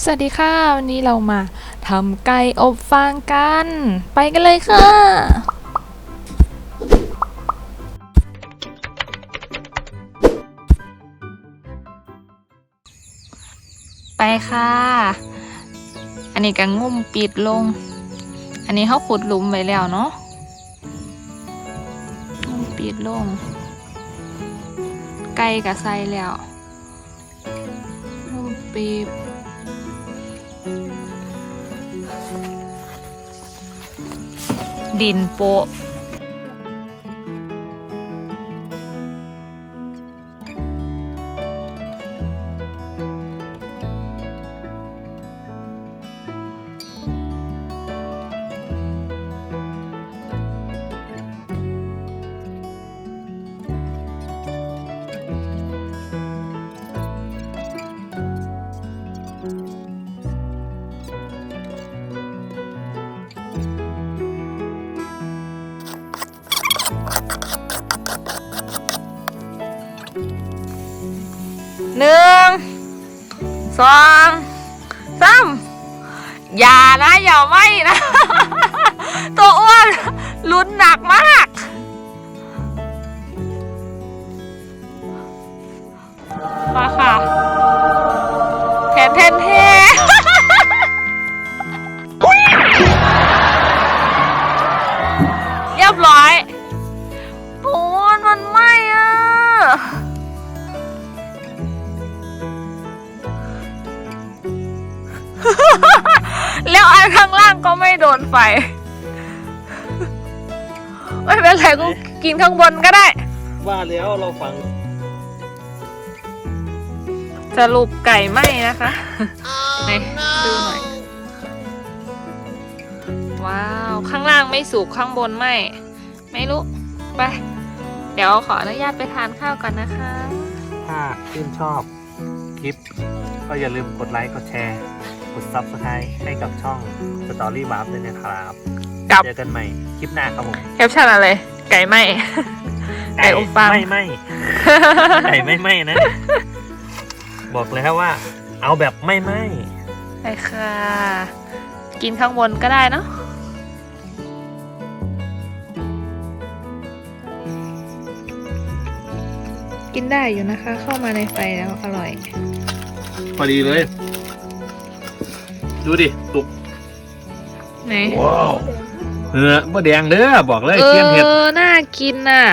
สวัสดีค่ะ วันนี้เรามาทำไก่อบฟางกัน ไปกันเลยค่ะ ไปค่ะ อันนี้ก็งุ่มปิดลง อันนี้เขาขุดหลุมไว้แล้วเนาะงุ่มปิดลง ไก่กับใส่แล้วงุ่มปิด ดินโปะ หนึ่งสองสามอย่านะ อย่าไม่นะ ตัวอ้วนลุ้นหนักมาก มาค่ะแทนแทนแทเรียบร้อย แล้วอันข้างล่างก็ไม่โดนไฟ ไม่เป็นไรกูกินข้างบนก็ได้ ว่าแล้วเราฟังสรุปไก่ไหมนะคะไหนดูหน่อย ว้าว ข้างล่างไม่สุกข้างบนไหมไม่รู้ ไป เดี๋ยวขออนุญาตไปทานข้าวก่อนนะคะ ถ้าชื่นชอบคลิป ก็อย่าลืมกดไลค์ กดแชร์ กด Subscribe ให้กับช่อง Story w a r p ด้วยนะครับกับ เจอกันใหม่คลิปหน้าครับผมแคปชั่นอะไร ไก่ไหม ไก่อบฟาง ไม่ไม่ไก่ไม่ไม่นะ บอกแล้วว่า เอาแบบไม่ไม่ ไปค่ะ กินข้างบนก็ได้เนาะกินได้อยู่นะคะ เข้ามาในไฟแล้วอร่อย พอดีเลย ดูดิตุกไหนว้าวเออบ่แดงเด้อบอกเลยเอเทียมเห็ด อ น่ากินน่ะ